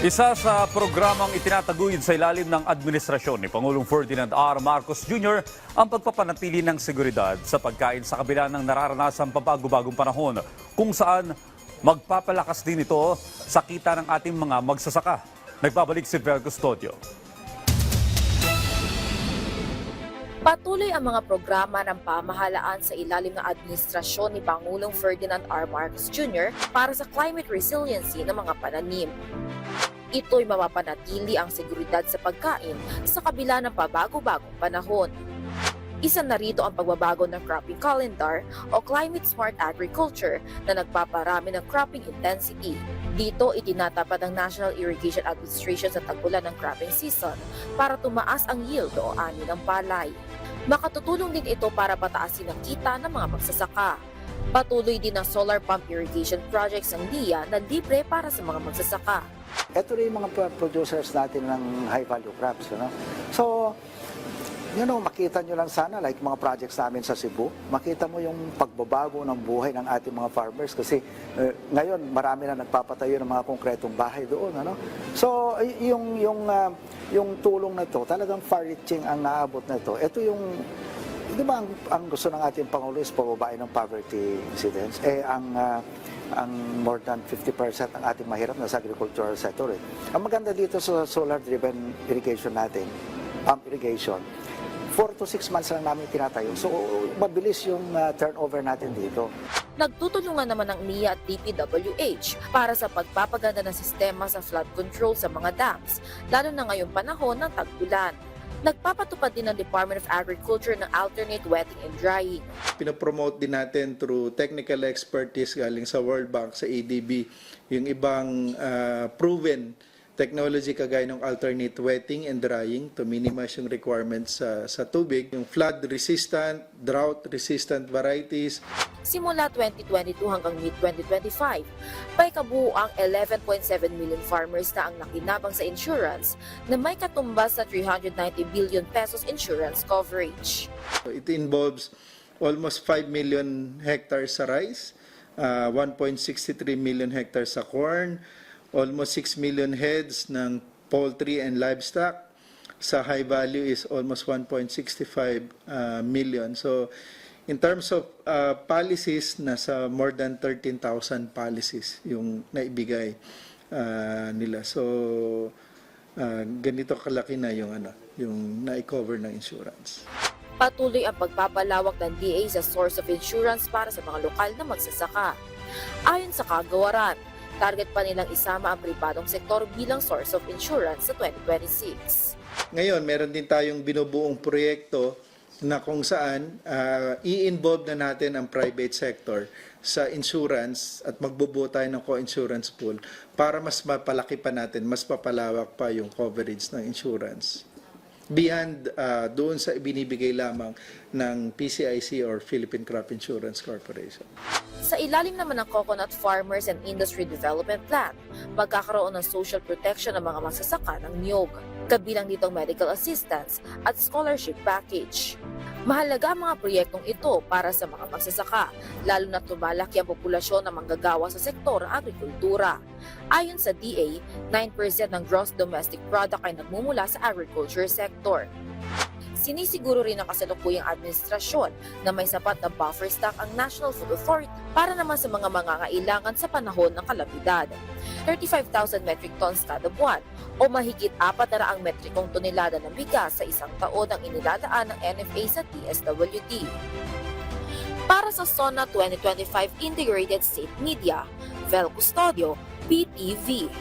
Isa sa programang itinataguyod sa ilalim ng administrasyon ni Pangulong Ferdinand R. Marcos Jr. ang pagpapanatili ng seguridad sa pagkain sa kabila ng nararanasang pabago-bagong panahon kung saan magpapalakas din ito sa kita ng ating mga magsasaka. Nagbabalik si Ver Custodio. Patuloy ang mga programa ng pamahalaan sa ilalim ng administrasyon ni Pangulong Ferdinand R. Marcos Jr. para sa climate resiliency ng mga pananim. Ito'y mapapanatili ang seguridad sa pagkain sa kabila ng pabago-bagong panahon. Isa na rito ang pagbabago ng cropping calendar o climate smart agriculture na nagpaparami ng cropping intensity. Dito itinatapat ng National Irrigation Administration sa tagpulan ng cropping season para tumaas ang yield o ani ng palay. Makatutulong din ito para pataasin ang kita ng mga magsasaka. Patuloy din ang solar pump irrigation projects ng DIA na libre para sa mga magsasaka. Ito rin yung mga pro- producers natin ng high value crops. Ano? So, you know, makita nyo lang sana, like mga projects namin sa Cebu, makita mo yung pagbabago ng buhay ng ating mga farmers kasi eh, ngayon marami na nagpapatayo ng mga konkretong bahay doon. Ano? So, yung, yung, ah, yung tulong na to, talagang far-reaching ang naabot na to. Ito yung Di ba ang, ang gusto ng ating Pangulo is pababain ng poverty incidence? Eh, ang, ah, ang more than 50% ng ating mahirap na sa agricultural sector. Eh. Ang maganda dito sa solar-driven irrigation natin, pump irrigation, 4 to 6 months lang namin tinatayo. So, mabilis yung ah, turnover natin dito. Nagtutulungan naman ng NIA at DPWH para sa pagpapaganda ng sistema sa flood control sa mga dams, lalo na ngayong panahon ng tag-ulan. Nagpapatupad din ng Department of Agriculture ng alternate wetting and drying. pinopromote din natin through technical expertise galing sa World Bank, sa ADB, yung ibang ah, proven technology kagaya ng alternate wetting and drying to minimize yung requirements sa, sa tubig, yung flood resistant, drought resistant varieties, Simula 2022 hanggang mid-2025, may kabuuang 11.7 million farmers na ang nakinabang sa insurance na may katumbas sa 390 billion pesos insurance coverage. It involves almost 5 million hectares sa rice, uh, 1.63 million hectares sa corn, almost 6 million heads ng poultry and livestock. Sa high value is almost 1.65 uh, million. So in terms of uh, policies, nasa more than 13,000 policies yung naibigay uh, nila. So uh, ganito kalaki na yung ano, yung na-cover ng insurance. Patuloy ang pagpapalawak ng DA sa source of insurance para sa mga lokal na magsasaka. Ayon sa kagawaran, target pa nilang isama ang pribadong sektor bilang source of insurance sa 2026. Ngayon, meron din tayong binubuong proyekto na kung saan ah, i-involve na natin ang private sector sa insurance at magbubuo tayo ng co-insurance pool para mas mapalaki pa natin, mas papalawak pa yung coverage ng insurance beyond ah, doon sa ibinibigay lamang ng PCIC or Philippine Crop Insurance Corporation. Sa ilalim naman ng Coconut Farmers and Industry Development Plan, magkakaroon ng social protection ng mga magsasaka ng niyog, kabilang dito ang medical assistance at scholarship package. Mahalaga ang mga proyektong ito para sa mga magsasaka, lalo na tumalaki ang populasyon ng manggagawa sa sektor ng agrikultura. Ayon sa DA, 9% ng gross domestic product ay nagmumula sa agriculture sector. Sinisiguro rin ng kasalukuyang administrasyon na may sapat na buffer stock ang National Food Authority para naman sa mga mangangailangan sa panahon ng kalamidad. 35,000 metric tons kada buwan o mahigit 400 metrikong tonelada ng bigas sa isang taon ang inilalaan ng NFA sa TSWD. Para sa SONA 2025 Integrated State Media, Vel Custodio, PTV.